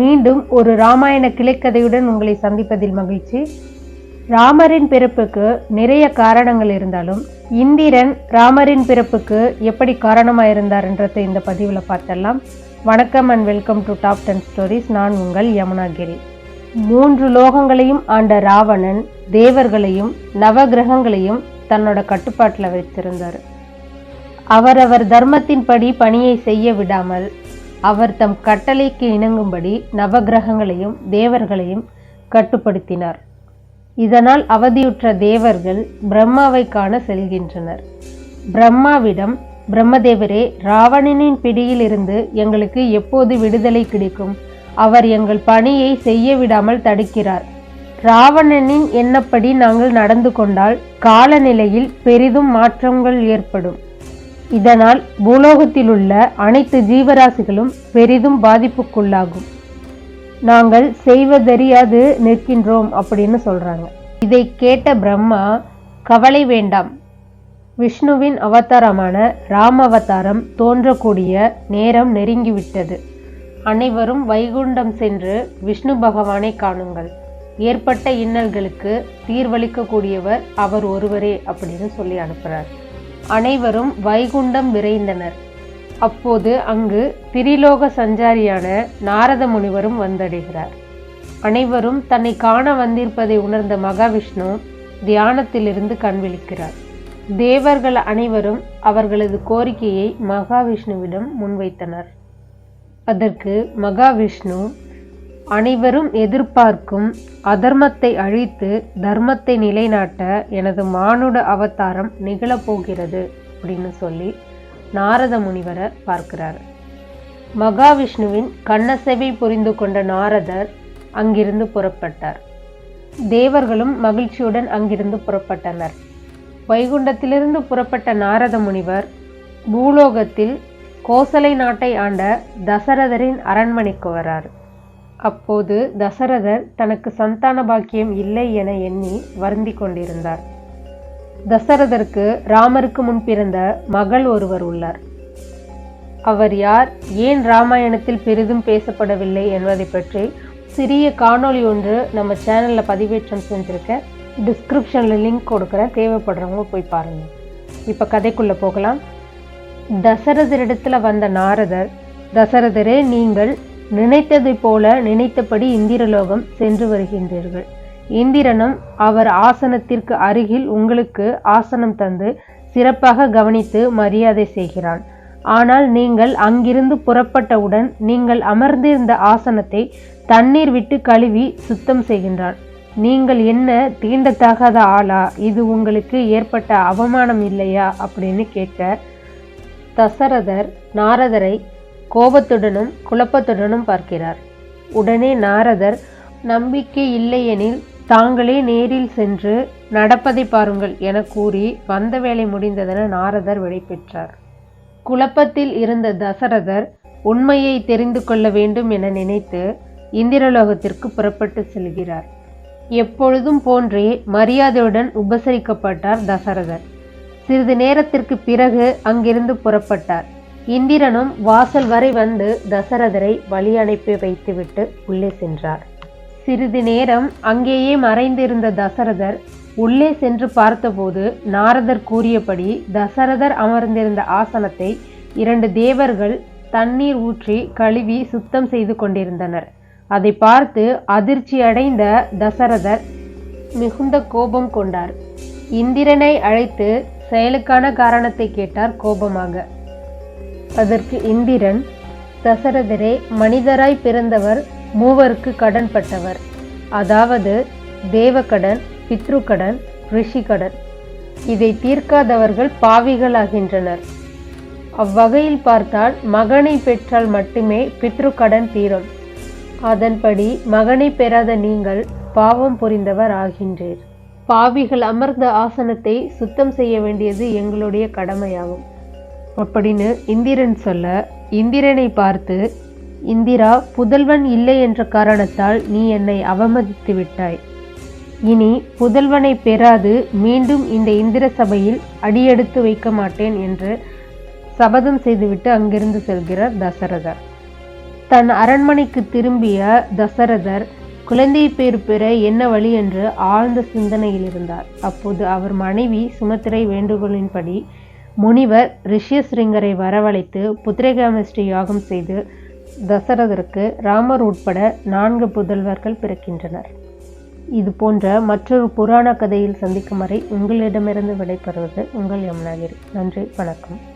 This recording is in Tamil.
மீண்டும் ஒரு ராமாயண கிளைக்கதையுடன் உங்களை சந்திப்பதில் மகிழ்ச்சி. ராமரின் பிறப்புக்கு நிறைய காரணங்கள் இருந்தாலும் இந்திரன் ராமரின் பிறப்புக்கு எப்படி காரணமாக இருந்தார்ன்றதை இந்த பதிவில் பார்த்தலாம். வணக்கம் and welcome to top ten stories நான் உங்கள் யமுனாகிரி மூன்று லோகங்களையும் ஆண்ட ராவணன் தேவர்களையும் நவகிரகங்களையும் தன்னோட கட்டுப்பாட்டில் வைத்திருந்தார். அவரவர் தர்மத்தின்படி பணியை செய்ய விடாமல் அவர் தம் கட்டளைக்கு இணங்கும்படி நவகிரகங்களையும் தேவர்களையும் கட்டுப்படுத்தினார். இதனால் அவதியுற்ற தேவர்கள் பிரம்மாவை காண செல்கின்றனர். பிரம்மாவிடம் பிரம்மதேவரே ராவணனின் பிடியிலிருந்து எங்களுக்கு எப்போது விடுதலை கிடைக்கும்? அவர் எங்கள் பணியை செய்ய விடாமல் தடுக்கிறார். ராவணனின் எண்ணப்படி நாங்கள் நடந்து கொண்டால் காலநிலையில் பெரிதும் மாற்றங்கள் ஏற்படும். இதனால் பூலோகத்தில் உள்ள அனைத்து ஜீவராசிகளும் பெரிதும் பாதிப்புக்குள்ளாகும். நாங்கள் செய்வதறியாது நிற்கின்றோம் அப்படின்னு சொல்றாங்க. இதை கேட்ட பிரம்மா கவலை வேண்டாம். விஷ்ணுவின் அவதாரமான ராம அவதாரம் தோன்றக்கூடிய நேரம் நெருங்கிவிட்டது. அனைவரும் வைகுண்டம் சென்று விஷ்ணு பகவானை காணுங்கள். ஏற்பட்ட இன்னல்களுக்கு தீர்வளிக்கக்கூடியவர் அவர் ஒருவரே அப்படின்னு சொல்லி அனுப்புகிறார் அனைவரும் வைகுண்டம் விரைந்தனர். அப்போது அங்கு திரிலோக சஞ்சாரியான நாரத முனிவரும் வந்தடைகிறார். அனைவரும் தன்னை காண வந்திருப்பதை உணர்ந்த மகாவிஷ்ணு தியானத்திலிருந்து கண்விழிக்கிறார் தேவர்கள் அனைவரும் அவர்களது கோரிக்கையை மகாவிஷ்ணுவிடம் முன்வைத்தனர். அதற்கு மகாவிஷ்ணு அனைவரும் எதிர்பார்க்கும் அதர்மத்தை அழித்து தர்மத்தை நிலைநாட்ட எனது மானுட அவதாரம் நிகழப்போகிறது அப்படின்னு சொல்லி நாரத முனிவரை பார்க்கிறார். மகாவிஷ்ணுவின் கண்ணசேவை புரிந்து கொண்ட நாரதர் அங்கிருந்து புறப்பட்டார். தேவர்களும் மகிழ்ச்சியுடன் அங்கிருந்து புறப்பட்டனர். வைகுண்டத்திலிருந்து புறப்பட்ட நாரத முனிவர் பூலோகத்தில் கோசலை நாட்டை ஆண்ட தசரதரின் அரண்மனைக்கு வரார். அப்போது தசரதர் தனக்கு சந்தான பாக்கியம் இல்லை என எண்ணி வருந்தி கொண்டிருந்தார். தசரதருக்கு ராமருக்கு முன் பிறந்த மகள் ஒருவர் உள்ளார். அவர் யார் ஏன் ராமாயணத்தில் பெரிதும் பேசப்படவில்லை என்பதை பற்றி சிறிய காணொளி ஒன்று நம்ம சேனலில் பதிவேற்றம் செஞ்சுருக்கேன் டிஸ்கிரிப்ஷனில் லிங்க் கொடுக்குறேன் தேவைப்படுறவங்க போய் பாருங்கள் இப்போ கதைக்குள்ளே போகலாம். தசரதரிடத்தில் வந்த நாரதர் தசரதரே நீங்கள் நினைத்ததை போல நினைத்தபடி இந்திரலோகம் சென்று வருகின்றீர்கள். இந்திரனும் அவர் ஆசனத்திற்கு அருகில் உங்களுக்கு ஆசனம் தந்து சிறப்பாக கவனித்து மரியாதை செய்கிறான். ஆனால் நீங்கள் அங்கிருந்து புறப்பட்டவுடன் நீங்கள் அமர்ந்திருந்த ஆசனத்தை தண்ணீர் விட்டு கழுவி சுத்தம் செய்கின்றான். நீங்கள் என்ன தீண்டத்தகாத ஆளா? இது உங்களுக்கு ஏற்பட்ட அவமானம் இல்லையா? அப்படின்னு கேட்க தசரதர் நாரதரை கோபத்துடனும் குழப்பத்துடனும் பார்க்கிறார். உடனே நாரதர் நம்பிக்கை இல்லையெனில் தாங்களே நேரில் சென்று நடப்பதை பாருங்கள் என கூறி வந்த வேலை முடிந்ததென நாரதர் விடைபெற்றார் குழப்பத்தில் இருந்த தசரதர் உண்மையை தெரிந்து கொள்ள வேண்டும் என நினைத்து இந்திரலோகத்திற்கு புறப்பட்டு செல்கிறார். எப்பொழுதும் போன்றே மரியாதையுடன் உபசரிக்கப்பட்டார் தசரதர். சிறிது நேரத்திற்கு பிறகு அங்கிருந்து புறப்பட்டார். இந்திரனும் வாசல் வரை வந்து தசரதரை வழி அனுப்பி வைத்துவிட்டு உள்ளே சென்றார். சிறிது நேரம் அங்கேயே மறைந்திருந்த தசரதர் உள்ளே சென்று பார்த்தபோது நாரதர் கூறியபடி தசரதர் அமர்ந்திருந்த ஆசனத்தை இரண்டு தேவர்கள் தண்ணீர் ஊற்றி கழுவி சுத்தம் செய்து கொண்டிருந்தனர். அதை பார்த்து அதிர்ச்சி அடைந்த தசரதர் மிகுந்த கோபம் கொண்டார். இந்திரனை அழைத்து செயலுக்கான காரணத்தை கேட்டார் கோபமாக. அதற்கு இந்திரன் தசரதரே மனிதராய் பிறந்தவர் மூவருக்கு கடன் பட்டவர். அதாவது தேவக்கடன் பித்ருக்கடன் ரிஷிகடன். இதை தீர்க்காதவர்கள் பாவிகளாகின்றனர். அவ்வகையில் பார்த்தால் மகனை பெற்றால் மட்டுமே பித்ருக்கடன் தீரும். அதன்படி மகனை பெறாத நீங்கள் பாவம் புரிந்தவர் ஆகின்றீர். பாவிகள் அமர்ந்த ஆசனத்தை சுத்தம் செய்ய வேண்டியது எங்களுடைய கடமையாகும். அப்படின்னு இந்திரன் சொல்ல இந்திரனை பார்த்து இந்திரா புதல்வன் இல்லை என்ற காரணத்தால் நீ என்னை அவமதித்து விட்டாய். இனி புதல்வனை பெறாது மீண்டும் இந்த இந்திர சபையில் அடியெடுத்து வைக்க மாட்டேன் என்று சபதம் செய்துவிட்டு அங்கிருந்து செல்கிறார் தசரதர். தன் அரண்மனைக்கு திரும்பிய தசரதர் குழந்தை பேர் பெற என்ன வழி? என்று ஆழ்ந்த சிந்தனையில் இருந்தார். அப்போது அவர் மனைவி சுமத்திரை வேண்டுகோளின்படி முனிவர் ரிஷ்யசிருங்கரை வரவழைத்து புத்திரகாமஸ்ரீ யாகம் செய்து தசரதருக்கு ராமர் உட்பட நான்கு புதல்வர்கள் பிறக்கின்றனர். இது போன்ற மற்றொரு புராண கதையில் சந்திக்கும் வரை உங்களிடமிருந்து விடைபெறுவது உங்கள் யமுனாகிரி. நன்றி வணக்கம்.